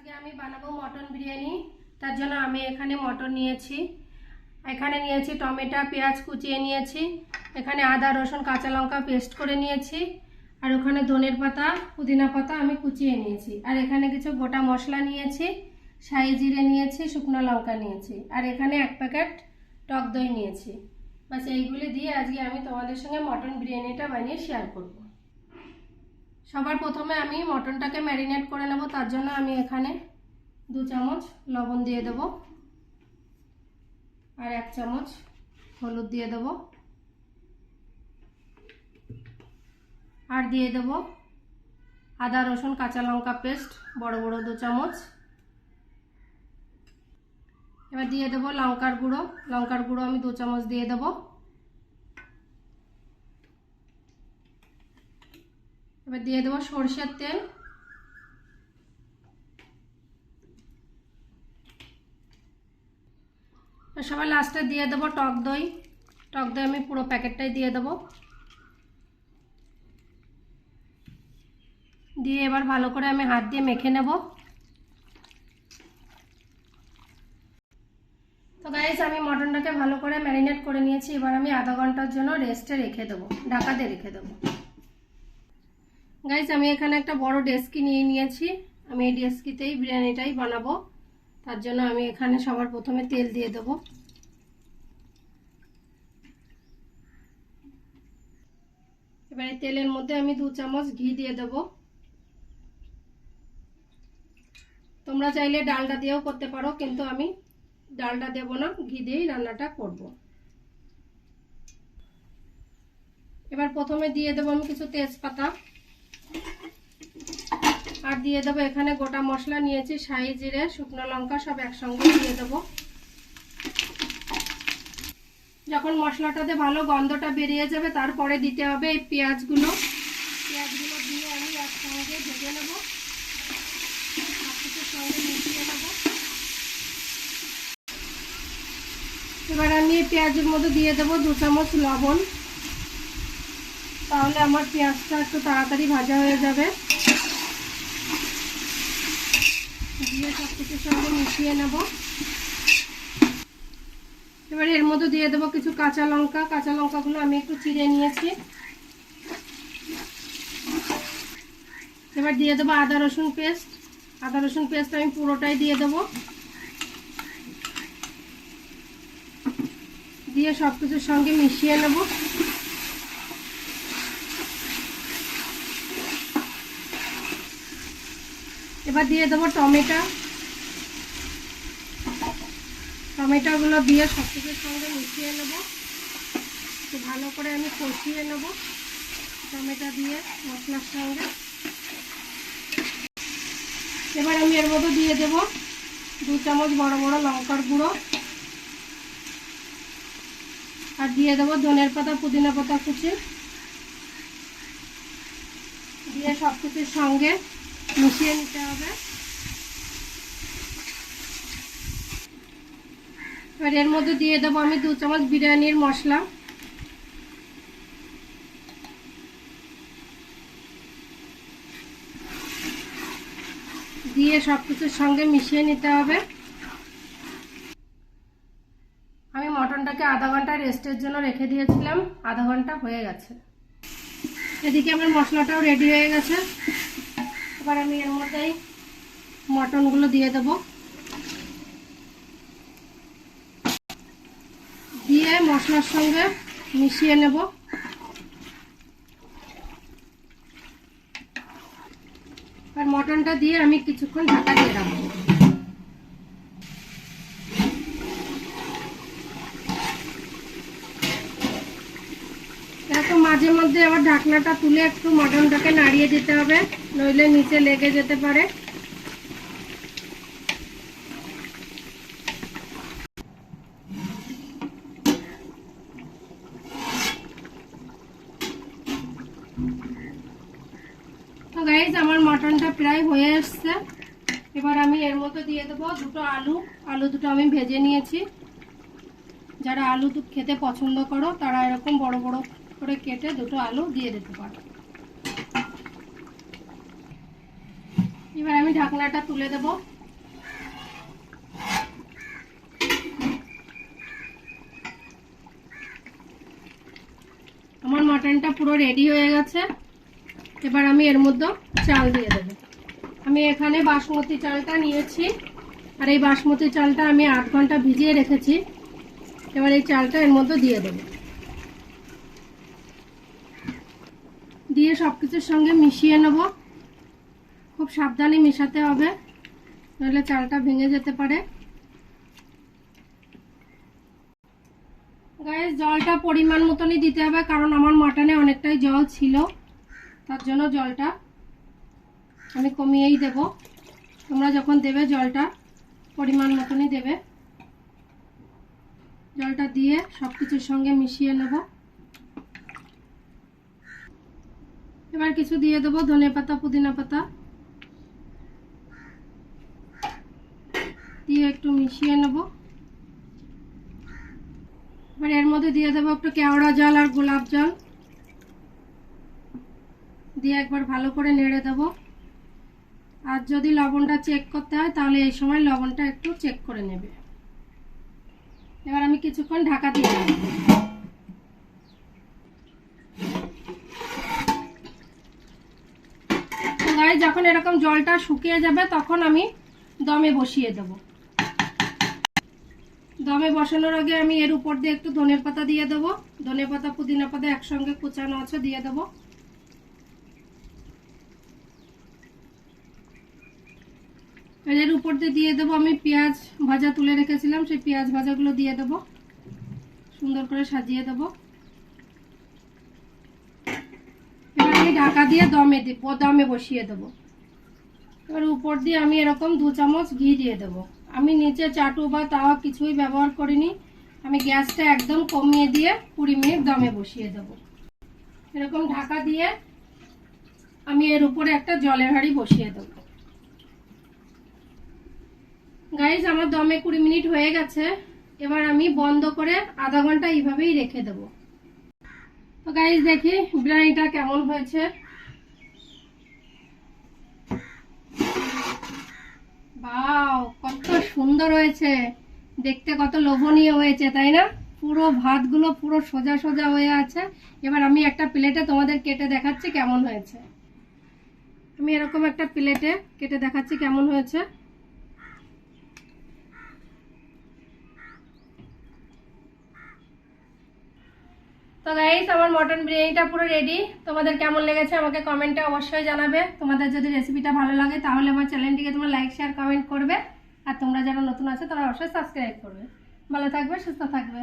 আজকে আমি বানাবো মটন বিরিয়ানি। তার জন্য আমি এখানে মটন নিয়েছি। এখানে নিয়েছি টমেটো, পেঁয়াজ কুচিয়ে নিয়েছি। এখানে আদা, রসুন, কাঁচা লঙ্কা পেস্ট করে নিয়েছি। আর ওখানে ধনের পাতা, পুদিনা পাতা আমি কুচিয়ে নিয়েছি। আর এখানে কিছু গোটা মশলা নিয়েছি। সাই জিরে নিয়েছি, শুকনো লঙ্কা নিয়েছি। আর এখানে এক প্যাকেট টক দই নিয়েছি। বাস এইগুলি দিয়ে আজকে আমি তোমাদের সঙ্গে মটন বিরিয়ানিটা বানিয়ে শেয়ার করব। সবার প্রথমে আমি মটনটাকে ম্যারিনেট করে নেব, তার জন্য আমি এখানে দু চামচ লবণ দিয়ে দেব আর এক চামচ হলুদ দিয়ে দেব আর দিয়ে দেব আদা, রসুন, কাঁচা লঙ্কা পেস্ট, বড় বড় দু চামচ। এবার দিয়ে দেব লঙ্কার গুঁড়ো লঙ্কার গুঁড়ো আমি দু চামচ দিয়ে দেব। এবার দিয়ে দেবো সর্ষের তেল। সবার লাস্টে দিয়ে দেবো টক দই। টক দই আমি পুরো প্যাকেটটাই দিয়ে দেবো। দিয়ে এবার ভালো করে আমি হাত দিয়ে মেখে নেব। তো গাইস আমি মটনটাকে ভালো করে ম্যারিনেট করে নিয়েছি। এবার আমি আধা ঘণ্টার জন্য রেস্টে রেখে দেবো। ঢাকাতে রেখে দেবো। গাইস আমি এখানে একটা বড় ডেস্কি নিয়ে নিয়েছি। আমি এই ডেস্কিতেই বিরিয়ানিটাই বানাবো। তার জন্য আমি এখানে সবার প্রথমে তেল দিয়ে দেবো। এবারে তেলের মধ্যে আমি দু চামচ ঘি দিয়ে দেবো। তোমরা চাইলে ডালটা দিয়েও করতে পারো, কিন্তু আমি ডালটা দেবো না, ঘি দিয়েই রান্নাটা করব। এবার প্রথমে দিয়ে দেবো আমি কিছু তেজপাতা। আর দিয়ে দেবো এখানে গোটা মশলা নিয়েছি সাই জিরে, শুকনো লঙ্কা, সব একসঙ্গে দিয়ে দেবো। যখন মশলাটাতে ভালো গন্ধটা বেরিয়ে যাবে, তারপরে দিতে হবে এই পেঁয়াজগুলো। পেঁয়াজগুলো দিয়ে আমি একসঙ্গে ভেজে নেব। সঙ্গে মিশিয়ে নেব। এবার আমি এই পেঁয়াজের মধ্যে দিয়ে দেবো দু চামচ লবণ। তাহলে আমার পেঁয়াজটা একটু তাড়াতাড়ি ভাজা হয়ে যাবে। দিয়ে সব সঙ্গে মিশিয়ে নেব। এবার এর মধ্যে দিয়ে দেবো কিছু কাঁচা লঙ্কা। কাঁচা লঙ্কাগুলো আমি একটু চিড়ে নিয়েছি। এবার দিয়ে দেবো আদা, রসুন পেস্ট। আদা, রসুন পেস্ট আমি পুরোটাই দিয়ে দেবো। দিয়ে সব কিছুর সঙ্গে মিশিয়ে নেব। এবার দিয়ে দেবো টমেটো। টমেটোগুলো দিয়ে সব কিছুর সঙ্গে মিশিয়ে নেব। একটু ভালো করে আমি কষিয়ে নেব টমেটো দিয়ে মশলার সঙ্গে। এবার আমি এর মধ্যে দিয়ে দেব দু চামচ বড় বড় লঙ্কার গুঁড়ো। আর দিয়ে দেবো ধনের পাতা, পুদিনা পাতা কুচি। দিয়ে সব কিছুর সঙ্গে মিশিয়ে নিতে হবে। এবার এর মধ্যে দিয়ে দেবো আমি দু চামচ বিরিয়ানির মশলা। দিয়ে সব কিছুর সঙ্গে মিশিয়ে নিতে হবে। আমি মটনটাকে আধা ঘণ্টা রেস্টের জন্য রেখে দিয়েছিলাম, আধা ঘণ্টা হয়ে গেছে। এদিকে আমার মশলাটাও রেডি হয়ে গেছে। এবার আমি এর মধ্যেই মটনগুলো দিয়ে দেব। দিয়ে মশলার সঙ্গে মিশিয়ে নেব। আর মটনটা দিয়ে আমি কিছুক্ষণ ঢাকা দিয়ে রাখব এরকম মাঝে মধ্যে আবার ঢাকনাটা তুলে একটু মটনটাকে নাড়িয়ে দিতে হবে, নইলে নিচে লেগে যেতে পারে। তো গাইজ আমার মটনটা প্রায় হয়ে এসছে। এবার আমি এর মধ্যে দিয়ে দেবো দুটো আলু। আলু দুটো আমি ভেজে নিয়েছি। যারা আলু খেতে পছন্দ করো, তারা এরকম বড় বড় করে কেটে দুটো আলু দিয়ে দিতে পারো। এবার আমি ঢাকনাটা তুলে দেব। আমার মাটনটা পুরো রেডি হয়ে গেছে। এবার আমি এর মধ্যে চাল দিয়ে দেবো। আমি এখানে বাসমতি চালটা নিয়েছি। আর এই বাসমতি চালটা আমি আধ ঘণ্টা ভিজিয়ে রেখেছি। এবার এই চালটা এর মধ্যে দিয়ে দেবো। দিয়ে সব কিছুর সঙ্গে মিশিয়ে নেব। খুব সাবধানে মেশাতে হবে নাহলে চালটা ভেঙে যেতে পারে। গায়ে জলটা পরিমাণ মতনই দিতে হবে, কারণ আমার মাটনে অনেকটাই জল ছিল। তার জন্য জলটা আমি কমিয়েই দেব। তোমরা যখন দেবে, জলটা পরিমাণ মতনই দেবে। জলটা দিয়ে সব কিছুর সঙ্গে মিশিয়ে নেব। এবার কিছু দিয়ে দেবো, ধনে পাতা, পুদিনা পাতা। দিয়ে একটু মিশিয়ে নেব। এবার এর মধ্যে দিয়ে দেবো একটু কেওড়া জল আর গোলাপ জল। দিয়ে একবার ভালো করে নেড়ে দেবো। আর যদি লবণটা চেক করতে হয়, তাহলে এই সময় লবণটা একটু চেক করে নেবে। এবার আমি কিছুক্ষণ ঢাকা দিয়ে রাখব তো গায়ে যখন এরকম জলটা শুকিয়ে যাবে, তখন আমি দমে বসিয়ে দেব। দমে বসানোর আগে আমি এর উপর দিয়ে একটু ধনের পাতা দিয়ে দেবো। ধনে পাতা পুদিনা পাতা একসঙ্গে কুচানো আছে, দিয়ে দেবো। এর উপর দিয়ে দিয়ে দেবো আমি পেঁয়াজ ভাজা তুলে রেখেছিলাম, সেই পেঁয়াজ ভাজাগুলো দিয়ে দেবো। সুন্দর করে সাজিয়ে দেবো এবার ঢাকা দিয়ে দমে দিব দমে বসিয়ে দেবো। এবার উপর দিয়ে আমি এরকম দু চামচ ঘি দিয়ে দেবো। আমি নিচে চাটু বা তাওয়া কিছুই ব্যবহার করিনি। আমি গ্যাসটা একদম কমিয়ে দিয়ে কুড়ি মিনিট দমে বসিয়ে দেবো। এরকম ঢাকা দিয়ে আমি এর উপরে একটা জলের হাঁড়ি বসিয়ে দেবো। গাইজ, আমার দমে কুড়ি মিনিট হয়ে গেছে। এবার আমি বন্ধ করে আধা ঘণ্টা এইভাবেই রেখে দেবো। তো গাইজ দেখি বিরিয়ানিটা কেমন হয়েছে। বাও কত সুন্দর হয়েছে। দেখতে কত লোভনীয় হয়েছে, তাই না? পুরো ভাতগুলো পুরো সোজা সোজা হয়ে আছে। এবার আমি একটা প্লেটে তোমাদের কেটে দেখাচ্ছি কেমন হয়েছে। আমি এরকম একটা প্লেটে কেটে দেখাচ্ছি কেমন হয়েছে। তো গাইস আমার মটন বিরিয়ানিটা পুরো রেডি তোমাদের কেমন লেগেছে আমাকে কমেন্টে অবশ্যই জানাবে। তোমাদের যদি রেসিপিটা ভালো লাগে, তাহলে আমার চ্যানেলটিকে তোমরা লাইক শেয়ার কমেন্ট করবে। আর তোমরা যারা নতুন আছে, তারা অবশ্যই সাবস্ক্রাইব করবে। ভালো থাকবে, সুস্থ থাকবে।